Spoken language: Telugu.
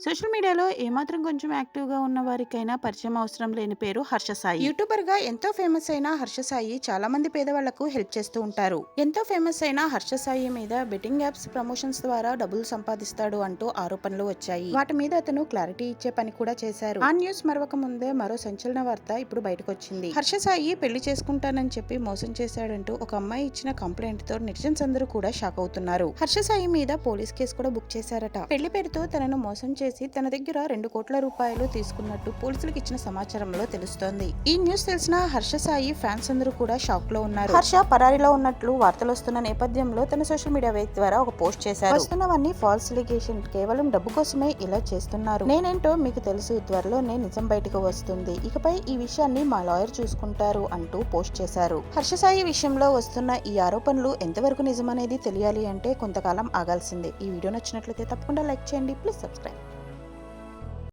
సోషల్ మీడియాలో ఏమాత్రం కొంచెం యాక్టివ్‌గా ఉన్న వారికైనా పరిచయం అవసరం లేని పేరు హర్ష సాయి. యూట్యూబర్‌గా ఎంతో ఫేమస్ అయిన హర్ష సాయి చాలా మంది పేదవాళ్ళకు హెల్ప్ చేస్తూ ఉంటారు. ఎంతో ఫేమస్ అయిన హర్ష సాయి మీద బెట్టింగ్ యాప్స్ ప్రమోషన్స్ ద్వారా డబ్బులు సంపాదిస్తాడు అంటూ ఆరోపణలు వచ్చాయి. వాటి మీద అతను క్లారిటీ ఇచ్చే పని కూడా చేశారు. ఆ న్యూస్ మరొక ముందే మరో సంచలన వార్త ఇప్పుడు బయటకొచ్చింది. హర్ష సాయి పెళ్ళి చేసుకుంటానని చెప్పి మోసం చేశాడంటూ ఒక అమ్మాయి ఇచ్చిన కంప్లైంట్తో నెటిజన్స్ అందరూ కూడా షాక్ అవుతున్నారు. హర్ష సాయి మీద పోలీస్ కేసు కూడా బుక్ చేశారట. పెళ్ళి పేరుతో తనను మోసం చేసి తన దగ్గర రెండు కోట్ల రూపాయలు తీసుకున్నట్టు పోలీసులకు ఇచ్చిన సమాచారంలో తెలుస్తోంది. ఈ న్యూస్ తెలిసిన హర్ష సాయి ఫ్యాన్స్ అందరూ కూడా షాక్లో ఉన్నారు. హర్ష పరారీలో ఉన్నట్లు వార్తలు వస్తున్న నేపథ్యంలో తన సోషల్ మీడియా వేదిక ద్వారా ఒక పోస్ట్ చేశారు. వస్తున్నవన్నీ ఫాల్స్ లిగేషన్ కేవలం డబ్బు కోసమే ఇలా చేస్తున్నారు. నేనేంటో మీకు తెలుసు త్వరలోనే నిజం బయటకు వస్తుంది. ఇకపై ఈ విషయాన్ని మా లాయర్ చూసుకుంటారు అంటూ పోస్ట్ చేశారు. హర్ష సాయి విషయంలో వస్తున్న ఈ ఆరోపణలు ఎంతవరకు నిజమనేది తెలియాలి అంటే కొంతకాలం ఆగాల్సిందే. ఈ వీడియో నచ్చినట్లయితే తప్పకుండా లైక్ చేయండి. Please subscribe